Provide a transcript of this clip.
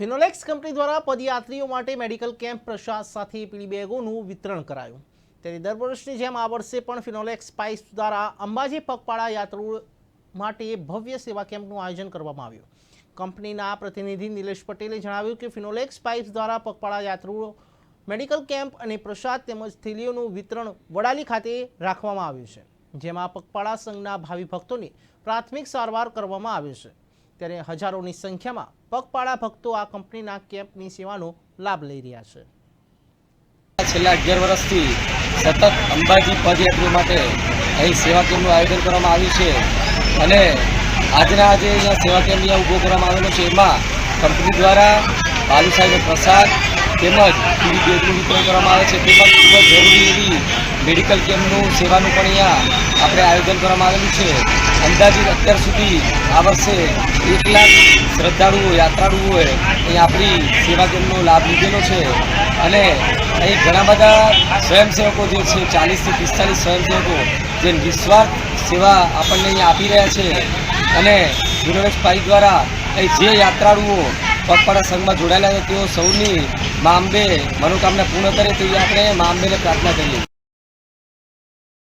Finolex company દ્વારા પદયાત્રીઓ માટે મેડિકલ કેમ્પ પ્રસાદ સાથે પીળી બેગોનું વિતરણ કરાયું. તેથી દર વર્ષની જેમ આ વર્ષે પણ ફિનોલેક્સ સ્પાઇસ દ્વારા અંબાજી પગપાળા યાત્રુ માટે ભવ્ય સેવા કેમ્પનું આયોજન કરવામાં આવ્યું. કંપનીના પ્રતિનિધિ નિલેશ પટેલે જણાવ્યું કે ફિનોલેક્સ સ્પાઇસ દ્વારા પગપાળા યાત્રુઓ મેડિકલ કેમ્પ અને પ્રસાદ તેમજ થેલીઓનું વિતરણ વડાલી ખાતે રાખવામાં આવ્યું છે, જેમાં પગપાળા સંઘના ભાવિ ભક્તોની પ્રાથમિક સારવાર કરવામાં આવી છે. ત્યારે હજારોની સંખ્યામાં પગપાળા ભક્તો આ કંપનીના કેમ્પની સેવાનો લાભ લઈ રહ્યા છે. છેલ્લા અગિયાર વર્ષથી સતત અંબાજી પદયાત્રીઓ માટે અહીં સેવા કેમ્પનું આયોજન કરવામાં આવ્યું છે. અને આજના આજે અહીંયા સેવા કેમ્પ અહીંયા ઊભો કરવામાં આવેલો છે. એમાં કંપની દ્વારા બાલુસાહેબનો પ્રસાદ તેમજ પીડી બેગનું વિતરણ કરવામાં આવે છે. તેમજ ખૂબ જ જરૂરી એવી મેડિકલ કેમ્પનું સેવાનું પણ અહીંયા આપણે આયોજન કરવામાં આવેલું છે. અંદાજિત અત્યાર સુધી આ વર્ષે એક લાખ શ્રદ્ધાળુઓ, યાત્રાળુઓએ અહીં આપણી સેવા કેન્દ્રનો લાભ લીધેલો છે. અને અહીં ઘણા બધા સ્વયંસેવકો જે છે, ચાલીસથી પિસ્તાલીસ સ્વયંસેવકો જે નિસ્વાર્થ સેવા આપણને અહીં આપી રહ્યા છે. અને યુનિવર્સ પાઈ દ્વારા અહીં જે યાત્રાળુઓ પગપાળા સંઘમાં જોડાયેલા છે, તેઓ સૌની મા અંબે મનોકામના પૂર્ણ કરે તેવી આપણે મા અંબેને પ્રાર્થના કરીએ.